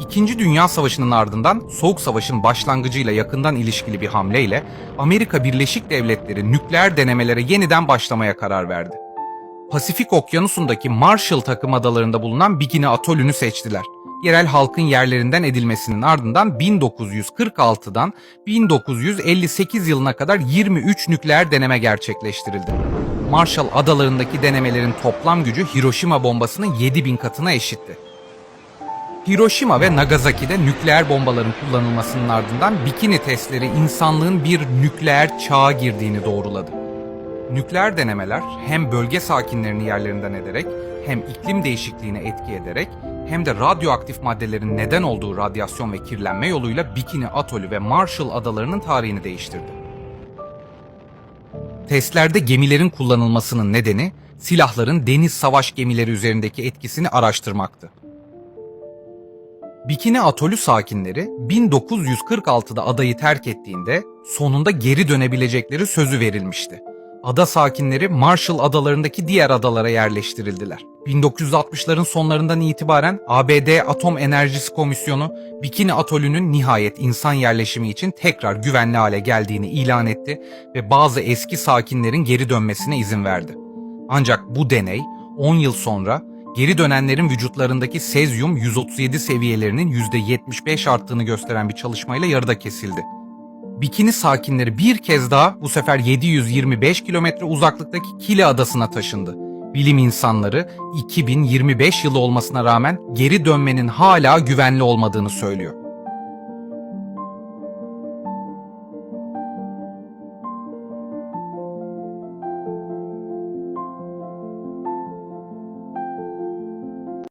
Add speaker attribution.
Speaker 1: İkinci Dünya Savaşı'nın ardından Soğuk Savaş'ın başlangıcıyla yakından ilişkili bir hamleyle Amerika Birleşik Devletleri nükleer denemelere yeniden başlamaya karar verdi. Pasifik Okyanusu'ndaki Marshall takım adalarında bulunan Bikini Atolü'nü seçtiler. Yerel halkın yerlerinden edilmesinin ardından 1946'dan 1958 yılına kadar 23 nükleer deneme gerçekleştirildi. Marshall adalarındaki denemelerin toplam gücü Hiroşima bombasının 7000 katına eşitti. Hiroşima ve Nagasaki'de nükleer bombaların kullanılmasının ardından bikini testleri insanlığın bir nükleer çağa girdiğini doğruladı. Nükleer denemeler hem bölge sakinlerini yerlerinden ederek hem iklim değişikliğine etki ederek hem de radyoaktif maddelerin neden olduğu radyasyon ve kirlenme yoluyla Bikini Atolü ve Marshall adalarının tarihini değiştirdi. Testlerde gemilerin kullanılmasının nedeni silahların deniz savaş gemileri üzerindeki etkisini araştırmaktı. Bikini Atolü sakinleri 1946'da adayı terk ettiğinde sonunda geri dönebilecekleri sözü verilmişti. Ada sakinleri Marshall adalarındaki diğer adalara yerleştirildiler. 1960'ların sonlarından itibaren ABD Atom Enerjisi Komisyonu Bikini Atolü'nün nihayet insan yerleşimi için tekrar güvenli hale geldiğini ilan etti ve bazı eski sakinlerin geri dönmesine izin verdi. Ancak bu deney 10 yıl sonra geri dönenlerin vücutlarındaki sezyum 137 seviyelerinin %75 arttığını gösteren bir çalışmayla yarıda kesildi. Bikini sakinleri bir kez daha bu sefer 725 kilometre uzaklıktaki Kili Adası'na taşındı. Bilim insanları 2025 yılı olmasına rağmen geri dönmenin hala güvenli olmadığını söylüyor.